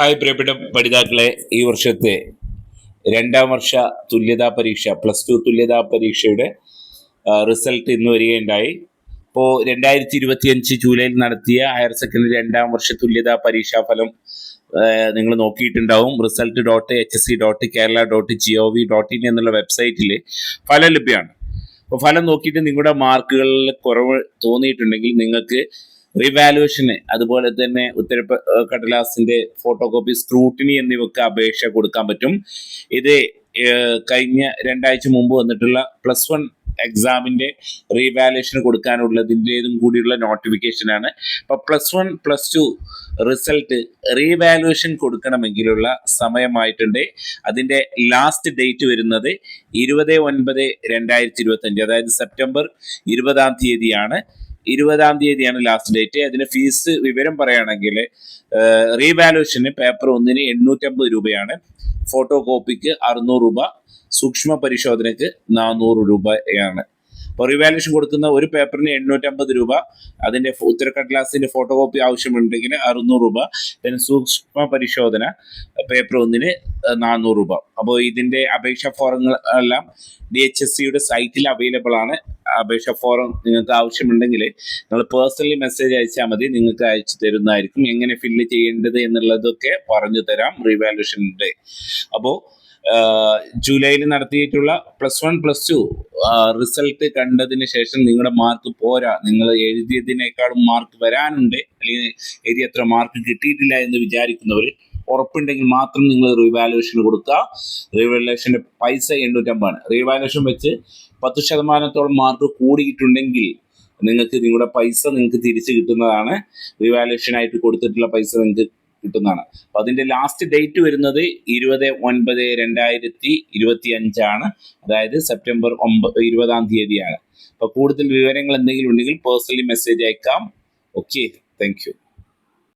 Hi പ്രിയപ്പെട്ട പഠിതാക്കളെ ഈ വർഷത്തെ രണ്ടാം വർഷ തുല്യതാ പരീക്ഷ പ്ലസ് ടു തുല്യതാ പരീക്ഷയുടെ റിസൾട്ട് ഇന്ന് വരികയുണ്ടായി. ഇപ്പോൾ രണ്ടായിരത്തി ഇരുപത്തിയഞ്ച് ജൂലൈയിൽ നടത്തിയ ഹയർ സെക്കൻഡറി രണ്ടാം വർഷ തുല്യതാ പരീക്ഷാ ഫലം നിങ്ങൾ നോക്കിയിട്ടുണ്ടാവും. Result dot H S C dot Kerala dot G O V dot in എന്നുള്ള വെബ്സൈറ്റിൽ ഫലം ലഭ്യമാണ്. അപ്പോൾ ഫലം നോക്കിയിട്ട് നിങ്ങളുടെ മാർക്കുകളിൽ കുറവ് തോന്നിയിട്ടുണ്ടെങ്കിൽ നിങ്ങൾക്ക് റിവാലുവേഷന് അതുപോലെ തന്നെ ഉത്തര കടലാസിന്റെ ഫോട്ടോ കോപ്പി സ്ക്രൂട്ടിനി എന്നിവക്ക് അപേക്ഷ കൊടുക്കാൻ പറ്റും. ഇത് കഴിഞ്ഞ രണ്ടാഴ്ച മുമ്പ് വന്നിട്ടുള്ള പ്ലസ് വൺ എക്സാമിന്റെ റീവാലുവേഷൻ കൊടുക്കാനുള്ളതിന്റെതും കൂടിയുള്ള നോട്ടിഫിക്കേഷനാണ് അപ്പോൾ plus one plus two result revaluation കൊടുക്കണമെങ്കിലുള്ള സമയമായിട്ടുണ്ട്. അതിന്റെ ലാസ്റ്റ് ഡേറ്റ് വരുന്നത് ഇരുപത് ഒൻപത് രണ്ടായിരത്തി ഇരുപത്തഞ്ച് അതായത് സെപ്റ്റംബർ ഇരുപതാം തീയതിയാണ്. ഇരുപതാം തീയതിയാണ് ലാസ്റ്റ് ഡേറ്റ് അതിന് ഫീസ് വിവരം പറയുകയാണെങ്കിൽ റീവാലുവേഷന് പേപ്പർ ഒന്നിന് എണ്ണൂറ്റമ്പത് രൂപയാണ്. ഫോട്ടോ കോപ്പിക്ക് അറുന്നൂറ് രൂപ സൂക്ഷ്മ പരിശോധനയ്ക്ക് നാനൂറ് രൂപയാണ്. അപ്പോൾ റിവാലുവേഷൻ കൊടുക്കുന്ന ഒരു പേപ്പറിന് എണ്ണൂറ്റമ്പത് രൂപ. അതിന്റെ ഉത്തരക്കടലാസിന്റെ ഫോട്ടോ കോപ്പി ആവശ്യമുണ്ടെങ്കിൽ അറുന്നൂറ് രൂപ. പിന്നെ സൂക്ഷ്മ പരിശോധന പേപ്പർ ഒന്നിന് നാനൂറ് രൂപ. അപ്പോൾ ഇതിന്റെ അപേക്ഷാ ഫോറങ്ങൾ എല്ലാം ഡി എച്ച് എസ് സിയുടെ സൈറ്റിൽ അവൈലബിൾ ആണ്. അപേക്ഷ ഫോറം നിങ്ങൾക്ക് ആവശ്യമുണ്ടെങ്കിൽ നിങ്ങൾ പേഴ്സണലി മെസ്സേജ് അയച്ചാൽ മതി. നിങ്ങൾക്ക് അയച്ചു തരുന്നതായിരിക്കും. എങ്ങനെ ഫില്ല് ചെയ്യേണ്ടത് എന്നുള്ളതൊക്കെ പറഞ്ഞു തരാം. റീവാലുവേഷന്റെ അപ്പോൾ ജൂലൈയിൽ നടത്തിയിട്ടുള്ള plus one plus two result കണ്ടതിന് ശേഷം നിങ്ങളുടെ മാർക്ക് പോരാ. നിങ്ങൾ എഴുതിയതിനേക്കാളും മാർക്ക് വരാനുണ്ട്. അല്ലെങ്കിൽ എഴുതി അത്ര മാർക്ക് കിട്ടിയിട്ടില്ല എന്ന് വിചാരിക്കുന്നവർ ഉറപ്പുണ്ടെങ്കിൽ മാത്രം നിങ്ങൾ റീവാലുവേഷൻ കൊടുക്കുക. റീവാലുവേഷന്റെ പൈസ എണ്ണൂറ്റമ്പതാണ്. റീവാലുവേഷൻ വെച്ച് പത്ത് ശതമാനത്തോളം മാർക്ക് കൂടിയിട്ടുണ്ടെങ്കിൽ നിങ്ങൾക്ക് നിങ്ങളുടെ പൈസ നിങ്ങൾക്ക് തിരിച്ച് കിട്ടുന്നതാണ്. റീവാലുവേഷൻ ആയിട്ട് കൊടുത്തിട്ടുള്ള പൈസ നിങ്ങൾക്ക് കിട്ടുന്നതാണ്. അപ്പൊ അതിന്റെ ലാസ്റ്റ് ഡേറ്റ് വരുന്നത് ഇരുപത് ഒൻപത് രണ്ടായിരത്തി ഇരുപത്തി അഞ്ചാണ് അതായത് സെപ്റ്റംബർ ഒമ്പത് ഇരുപതാം തീയതിയാണ്. അപ്പോൾ കൂടുതൽ വിവരങ്ങൾ എന്തെങ്കിലും ഉണ്ടെങ്കിൽ പേഴ്സണലി മെസ്സേജ് അയക്കാം. Okay thank